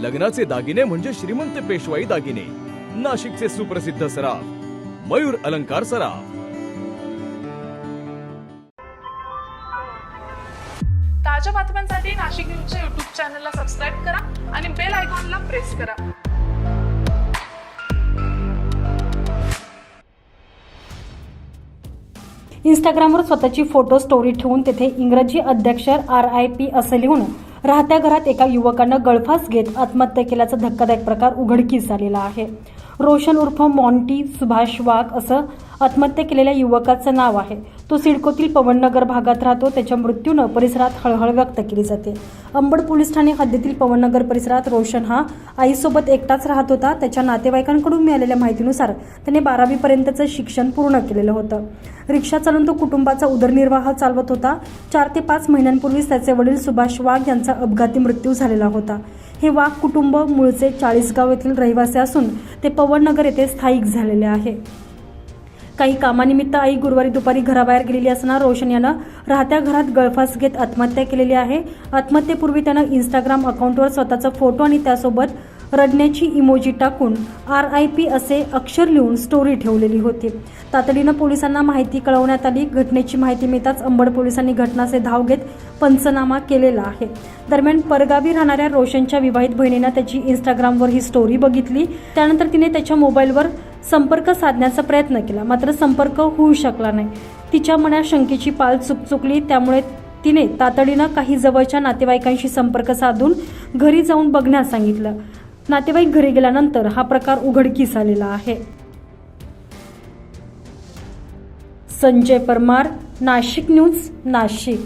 लग्नाचे दागिने म्हणजे श्रीमंत पेशवाई दागिने. नाशिकचे सुप्रसिद्ध सराफ मयूर अलंकार सराफ. ताज्या बातम्यांसाठी नाशिक न्यूजच्या युट्यूब चॅनलला सबस्क्राईब करा आणि बेल आयकॉनला प्रेस करा. इंस्टाग्रामवर स्वतःची फोटो स्टोरी ठेवून तेथे इंग्रजी अध्यक्षर आर आय पी असं लिहून राहत्या घरात एका युवकानं गळफास घेत आत्महत्या केल्याचा धक्कादायक प्रकार उघडकीस आलेला आहे. रोशन उर्फ मॉन्टी सुभाष वाघ असं आत्महत्या केलेल्या युवकाचं नाव आहे. तो सिडकोतील पवननगर भागात राहतो. त्याच्या मृत्यूनं परिसरात हळहळ व्यक्त केली जाते. अंबड पोलीस ठाणे हद्दीतील पवननगर परिसरात रोशन हा आईसोबत एकटाच राहत होता. त्याच्या नातेवाईकांकडून मिळालेल्या माहितीनुसार त्याने बारावीपर्यंतचं शिक्षण पूर्ण केलेलं होतं. रिक्षा चालून तो कुटुंबाचा उदरनिर्वाह चालवत होता. चार ते पाच महिन्यांपूर्वीच त्याचे वडील सुभाष वाघ यांचा अपघाती मृत्यू झालेला होता. हे वाघ कुटुंब मूळचे चाळीसगाव येथील रहिवासी असून ते पवननगर येथे स्थायिक झालेले आहे. काही कामानिमित्त आई गुरुवारी दुपारी घराबाहेर गेलेली असताना रोशन यानं राहत्या घरात गळफास घेत आत्महत्या केलेली आहे. आत्महत्येपूर्वी त्यानं इंस्टाग्राम अकाउंटवर स्वतःचा फोटो आणि त्यासोबत रडण्याची इमोजी टाकून आर आय पी असे अक्षर लिहून स्टोरी ठेवलेली होती. तातडीनं पोलिसांना माहिती कळवण्यात आली. घटनेची माहिती मिळताच अंबड पोलिसांनी घटनाचे धाव घेत पंचनामा केलेला आहे. दरम्यान परगावी राहणाऱ्या रोशनच्या विवाहित बहिणीनं त्याची इंस्टाग्रामवर ही स्टोरी बघितली. त्यानंतर तिने त्याच्या मोबाईलवर संपर्क साधण्याचा प्रयत्न केला. मात्र संपर्क होऊ शकला नाही. तिच्या मनात शंकेची पाल चुकचुकली. त्यामुळे तिने तातडीनं काही जवळच्या नातेवाईकांशी संपर्क साधून घरी जाऊन बघण्यास सांगितलं. नातेवाईक घरी गेल्यानंतर हा प्रकार उघडकीस आलेला आहे. संजय परमार नाशिक न्यूज नाशिक.